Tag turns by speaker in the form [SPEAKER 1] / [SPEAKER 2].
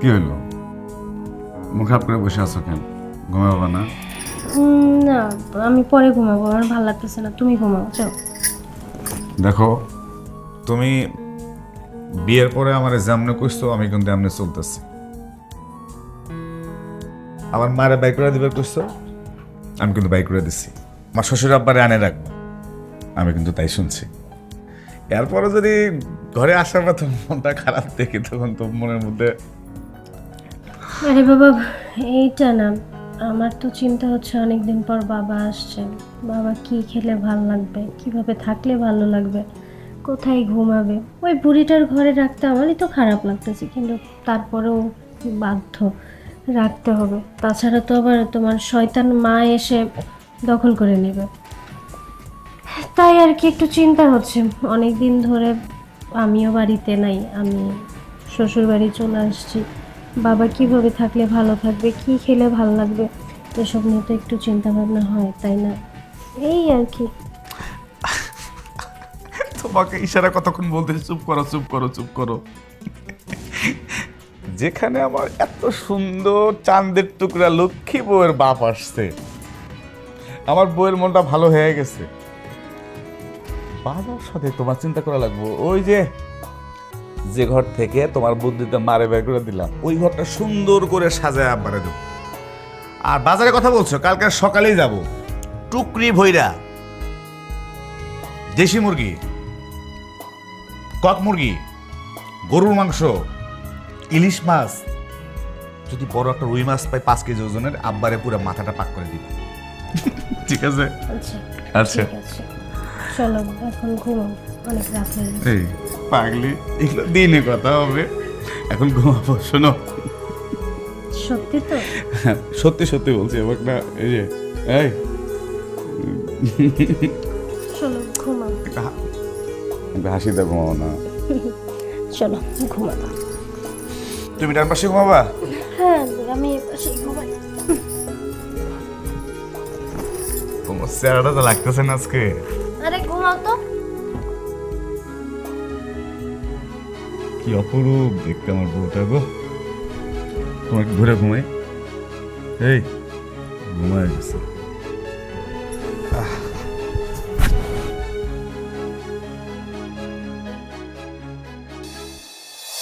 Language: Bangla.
[SPEAKER 1] কি হইল? মুখ খারাপ করে বসে আছো কেন? ঘুমাবো না?
[SPEAKER 2] উম, না আমি পরে ঘুমাবো আমার ভালো লাগতেছে না। তুমি ঘুমাও চল
[SPEAKER 1] দেখো তুমি বিয়ের পরে আমার যেমনে কইছো আমি কিন্তু এমনি চলতেছি। আমার মারে বাইক করে দিবে কইছো আমি কিন্তু বাইক করে দিছি। আমার শ্বশুর আব্বারে আনে রাখব আমি কিন্তু তাই শুনছি। এরপরে যদি ঘরে আসার তোমার মনটা খারাপ দেখি তখন তো মনের মধ্যে
[SPEAKER 2] আরে বাবা, এইটা না। আমার তো চিন্তা হচ্ছে অনেক দিন পর বাবা আসছে। বাবা কি খেলে ভালো লাগবে? কীভাবে থাকলে ভালো লাগবে? কোথায় ঘুমাবে? ওই বুড়িটার ঘরে রাখতে আমারই তো খারাপ লাগতেছে, কিন্তু তারপরেও বাধ্য রাখতে হবে। তাছাড়া তো আবার তোমার শয়তান মা এসে দখল করে নেবে। তাই আর কি একটু চিন্তা হচ্ছে। অনেক দিন ধরে আমিও বাড়িতে নাই, আমি শ্বশুর বাড়ি চলে আসছি। বাবা কীভাবে থাকলে ভালো থাকবে, কি খেলে ভালো লাগবে, এসব নিয়ে তো একটু চিন্তা ভাবনা হয়, তাই না? এই আর কি।
[SPEAKER 1] তোমাকে ইশারা কতক্ষণ বলতে চুপ করো চুপ করো চুপ করো। যেখানে আমার এত সুন্দর চাঁদের টুকরা লক্ষ্মী বউয়ের বাপ আসছে, আমার বউয়ের মনটা ভালো হয়ে গেছে। বাবার সাথে তোমার চিন্তা করা লাগবো। ওই যে যে ঘর থেকে তোমার বুদ্ধিতে মারে বের করে দিলাম ওই ঘরটা সুন্দর করে সাজায় আব্বারে দেবো। আর বাজারে কথা বলছো কালকে সকালেই যাব। টুকরি ভৈরা দেশি মুরগি। কক মুরগি। গরুর মাংস। ইলিশ মাছ। যদি বড় একটা রুই মাছ পাই পাঁচ কেজি ওজনের আব্বারে পুরো মাথাটা পাক করে দিবে। ঠিক আছে?
[SPEAKER 2] আচ্ছা।
[SPEAKER 1] আচ্ছা।
[SPEAKER 2] চলো এখন ঘুমাও অনেক রাত হয়ে গেছে।
[SPEAKER 1] এই পাগলি এগুলো দিনে কথা হবে। এখন ঘুমাবো শোনো।
[SPEAKER 2] সত্যি তো?
[SPEAKER 1] সত্যি সত্যি বলছি এবার না এই যে এই।
[SPEAKER 2] চলো ঘুমাও।
[SPEAKER 1] একটা হা- একটা হাসিতে ঘুমাবো না।
[SPEAKER 2] চলো ঘুমাবো
[SPEAKER 1] তুমি ডান পাশে ঘুমাবা?
[SPEAKER 2] হ্যাঁ আমি এপাশে ঘুমাই।
[SPEAKER 1] তোমার চেহারাটা তো লাগতেছে না আজকে।
[SPEAKER 2] তো
[SPEAKER 1] কি অপরূপ দেখতে আমার বউটা গো। তোমার কি ঘুরে ঘুমাই? এই ঘুমায় গেছে। আহ,